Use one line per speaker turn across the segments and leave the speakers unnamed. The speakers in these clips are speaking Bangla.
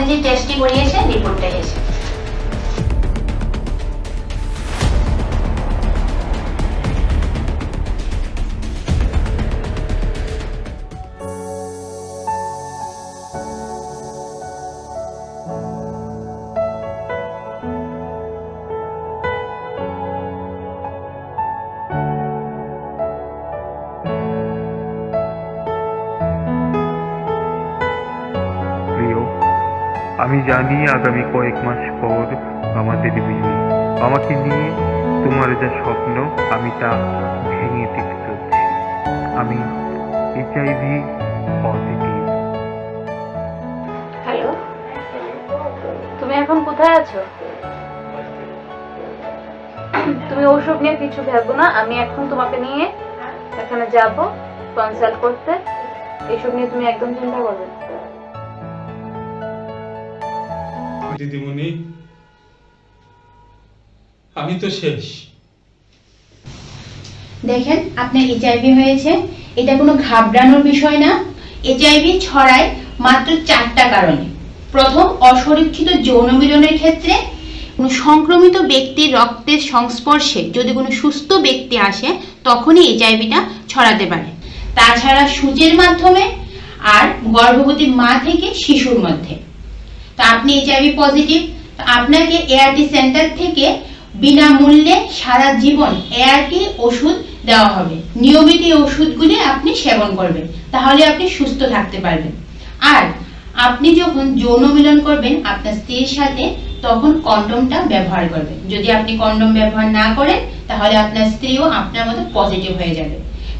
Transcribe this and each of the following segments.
নিজে টেস্টটি করিয়েছেন রিপোর্টটা এসে
আমি জানি আগামী কয়েক মাস পর আমাদের বিয়ে আমাকে নিয়ে তোমার যা স্বপ্ন, আমি তা ভেঙে দিতে চলছি। আমি এইচআইভি পজিটিভ
হ্যালো? তুমি এখন কোথায় আছো? তুমি ওসব নিয়ে কিছু ভেবো না, আমি এখন তোমাকে নিয়ে এখানে যাব কনসাল্ট করতে। এইসব নিয়ে তুমি একদম চিন্তা করবে না।
দিদিমণি, আমি তো শেষ।
দেখেন, আপনার এইচআইভি হয়েছে। এটা কোনো ঘাবড়ানোর বিষয় না। এইচআইভি ছড়ায় মাত্র চারটা কারণে। প্রথম, অসুরক্ষিত যৌন মিলনের ক্ষেত্রে কোনো সংক্রমিত ব্যক্তির রক্তের সংস্পর্শে যদি কোনো সুস্থ ব্যক্তি আসে, তখনই এইচআইভিটা ছড়াতে পারে। তাছাড়া সূচের মাধ্যমে আর গর্ভবতী মা থেকে শিশুর মধ্যে। আপনি এইচআইভি পজিটিভ আপনাকে এআরটি সেন্টার থেকে বিনামূল্যে সারা জীবন এআরটি ওষুধ দেওয়া হবে। নিয়মিত এই ওষুধগুলি আপনি সেবন করবেন, তাহলে আপনি সুস্থ থাকতে পারবেন। আর আপনি যখন যৌন মিলন করবেন, আপনার স্ত্রীর সাথে, তখন কন্ডমটা ব্যবহার করবেন। যদি আপনি কন্ডম ব্যবহার না করেন, তাহলে আপনার স্ত্রীও আপনার মতো পজিটিভ হয়ে যাবে।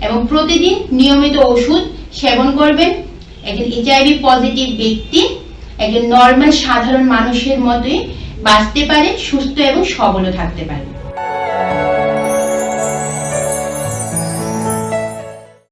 এবং প্রতিদিন নিয়মিত ওষুধ সেবন করবেন। একজন এইচআইভি পজিটিভ ব্যক্তি একজন নর্মাল সাধারণ মানুষের মতোই বাঁচতে পারে সুস্থ এবং সবলও থাকতে পারে।